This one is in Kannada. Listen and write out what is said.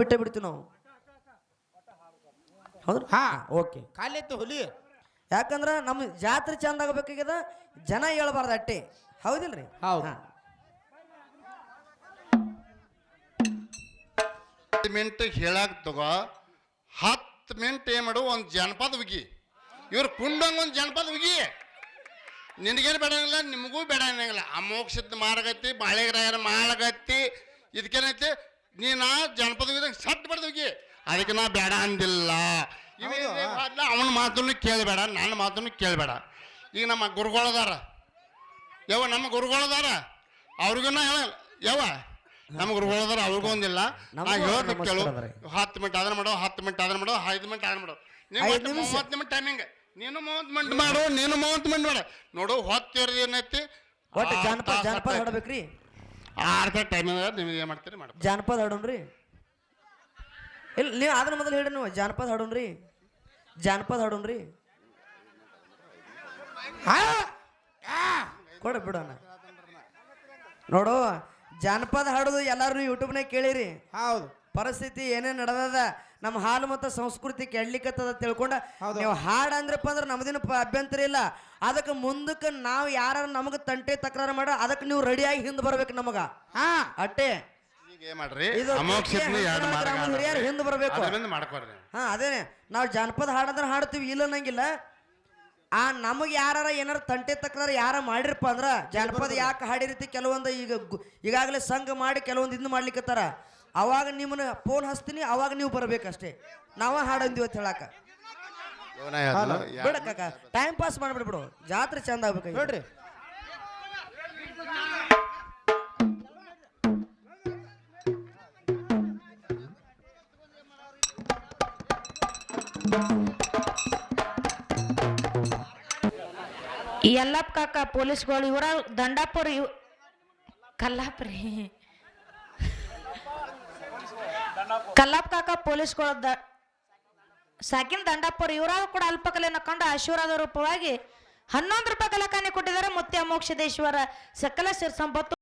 ಬಿಟ್ಟೆ ಬಿಡ್ತೀವಿ ನಾವು. ಹೌದು ಹಾ. ಓಕೆ. ಖಾಲಿ ಐತಿ ಹುಲಿ. ಯಾಕಂದ್ರೆ ನಮ್ಮ ಜಾತ್ರೆ ಚಂದ ಆಗಬೇಕಾಗ್ಯದ ಜನ ಹೇಳ್ಬಾರ್ದು ಅಟ್ಟೆ. ಹೌದಿಲ್ರಿ? ಹೌದು. ಹಾ. ಮಿಂಟ್ ಹೇಳಕ್ ತಗೋ. ಹತ್ತು ಮಿನಿಟ್ ಏನು ಮಾಡು ಒಂದು ಜನಪದ ಉಗಿ. ಇವ್ರು ಕುಂಡಂಗ ಒಂದು ಜನಪದ ಉಗಿ. ನಿನಗೇನು ಬೇಡಂಗಿಲ್ಲ ನಿಮಗೂ ಬೇಡಂಗಿಲ್ಲ ಅಮೋಕ್ಷದ ಮಾರ್ಗತಿ ಬಾಳೆಗರಾಯರ ಮಾಳಗತ್ತಿ ಇದಕ್ಕೇನೈತಿ ನೀನು ಜನಪದ ಉಗಿದಾಗ ಸಟ್ ಬಡ್ದು ಉಗಿ ಅದಕ್ಕೆ ನಾ ಬೇಡ ಅಂದಿಲ್ಲ. ಅವನ ಮಾತನ್ನು ಕೇಳಬೇಡ ನನ್ನ ಮಾತನ್ನು ಕೇಳಬೇಡ. ಈಗ ನಮ್ಮ ಗುರುಗಳದಾರ ಯಾವ ನಮ್ಮ ಗುರುಗಳದಾರ ಅವ್ರಿಗೂ ನಾ ಹೇಳ ಯಾವ ನಮ್ಮ ಗುರುಗಳದಾರ ಅವ್ರಿಗೂ ಒಂದಿಲ್ಲ. ನಾ ಹೇಳಿ ಕೇಳು. ಹತ್ತು ಮಿನಿಟ್ ಅದನ್ನ ಮಾಡೋ ಹತ್ತು ಮಿನಿಟ್ ಅದನ್ನ ಮಾಡೋ ಐದು ಮಿನಿಟ್ ಅದನ್ನ ಮಾಡೋ. ನೀವು. ಮೂವತ್ತು ನಿಮಿಷ ಟೈಮಿಂಗ್ ನೀನು ಮೂವತ್ತು ಮಿನಿಟ್ ಮಾಡು ನೀನು ಮೂವತ್ತು ಮಿನಿಟ್ ಮಾಡು. ನೋಡು ಹೊತ್ತಿರೋದು ಏನೈತಿ ಜನಪದ ಜನಪದ ಹೇಳ್ಬೇಕ್ರಿ ಹಾಡ್ಬೇಕ್ರಿ. ಆರ್ಧ ಟೈಮಿಂಗ್ ನೀವು ಏನು ಮಾಡ್ತೀರಿ? ಮಾಡಿ ಜಾನಪದ ಹಾಡೋಣ್ರಿ. ಇಲ್ಲ ನೀವು ಆದ್ರೆ ಮೊದಲು ಹೇಳಿ ನೀವು ಜಾನಪದ ಹಾಡೋಣ್ರಿ. ಜಾನಪದ ಹಾಡೋಣ್ರಿ. ಹಾ ಕೊಡ ಬಿಡೋಣ. ನೋಡು ಜಾನಪದ ಹಾಡೋದು ಎಲ್ಲರೂ ಯೂಟ್ಯೂಬ್ನಾಗ ಕೇಳಿರಿ. ಹೌದು. ಪರಿಸ್ಥಿತಿ ಏನೇ ನಡೆದದ ನಮ್ಮ ಹಾಲು ಮತ್ತು ಸಂಸ್ಕೃತಿ ಕೆಡ್ಲಿಕ್ಕತ್ತದ ತಿಳ್ಕೊಂಡ. ನೀವು ಹಾಡು ಅಂದ್ರಪ್ಪ ಅಂದ್ರೆ ನಮ್ದಿನ ಅಭ್ಯಂತರ ಇಲ್ಲ. ಅದಕ್ಕೆ ಮುಂದಕ್ಕೆ ನಾವು ಯಾರು ನಮಗೆ ತಂಟೆ ತಕರಾರು ಮಾಡ ಅದಕ್ಕೆ ನೀವು ರೆಡಿಯಾಗಿ ಹಿಂದೆ ಬರ್ಬೇಕು ನಮಗ. ಹಾ. ಅಟ್ಟೆ. ಇದು ಹಿಂದೆ ಬರ್ಬೇಕು. ಹಾ ಅದೇನೆ. ನಾವು ಜಾನಪದ ಹಾಡಂದ್ರೆ ಹಾಡ್ತೀವಿ ಇಲ್ಲ ಅನ್ನಂಗಿಲ್ಲ. ಆ ನಮಗೆ ಯಾರ ಏನಾರ ತಂಟೆ ತಕರಾರು ಯಾರ ಮಾಡಿರಪ್ಪ ಅಂದ್ರ ಜಾನಪದ ಯಾಕೆ ಹಾಡಿರ್ತಿ ಕೆಲವೊಂದು ಈಗ ಈಗಾಗಲೇ ಸಂಘ ಮಾಡಿ ಕೆಲವೊಂದು ಇದನ್ನ ಮಾಡ್ಲಿಕ್ಕತ್ತಾರ ಅವಾಗ ನಿಮ್ಮನ್ನ ಫೋನ್ ಹಚ್ತೀನಿ ಅವಾಗ ನೀವು ಬರ್ಬೇಕಷ್ಟೇ. ನಾವ ಹಾಡಂದಿವಿ ಅಂತ ಹೇಳಾಕ. ಬಿಡ ಕಾಕ ಟೈಮ್ ಪಾಸ್ ಮಾಡ್ಬಿಡ್ಬಿಡು ಜಾತ್ರೆ ಚಂದ ಆಗ್ಬೇಕು ನೋಡ್ರಿ. ಎಲ್ಲಪ್ಪ ಕಾಕ ಪೊಲೀಸ್ಗಳು ಇವರ ದಂಡಾಪುರ ಇವ್ ಕಲ್ಲಾಪ್ರಿ. ಕಲ್ಲಪ್ಪ ಕಾಕ ಪೊಲೀಸ್ ದ, ಸಾಕಿನ ದಂಡಾಪುರ ಇವರಾಗ ಕೂಡ ಅಲ್ಪಕಲೆಯನ್ನು ಕಂಡು ಆಶೀರ್ವಾದ ರೂಪವಾಗಿ ಹನ್ನೊಂದು ರೂಪಾಯಿ ಕಲಾಕಾನಿ ಕೊಟ್ಟಿದ್ದಾರೆ ಮುತ್ಯ ಮೋಕ್ಷದೇಶ್ವರ ಸಕಲ ಸಿರ್ ಸಂಪತ್ತು